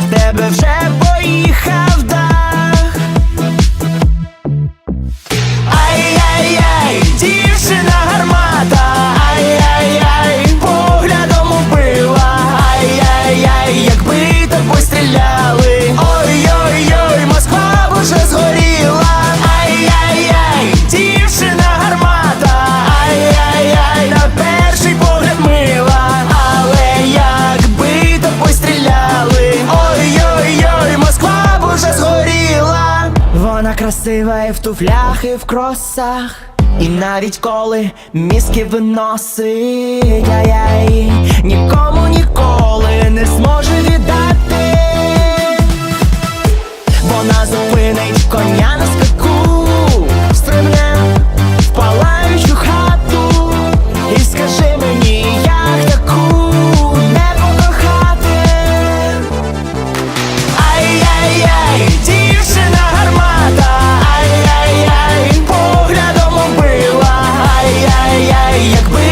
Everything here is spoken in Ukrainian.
в тебе вже поїхав. Вона красива і в туфлях, і в кросах. І навіть коли мізки виносить, а я її нікому ніколи не Ай-яй, якби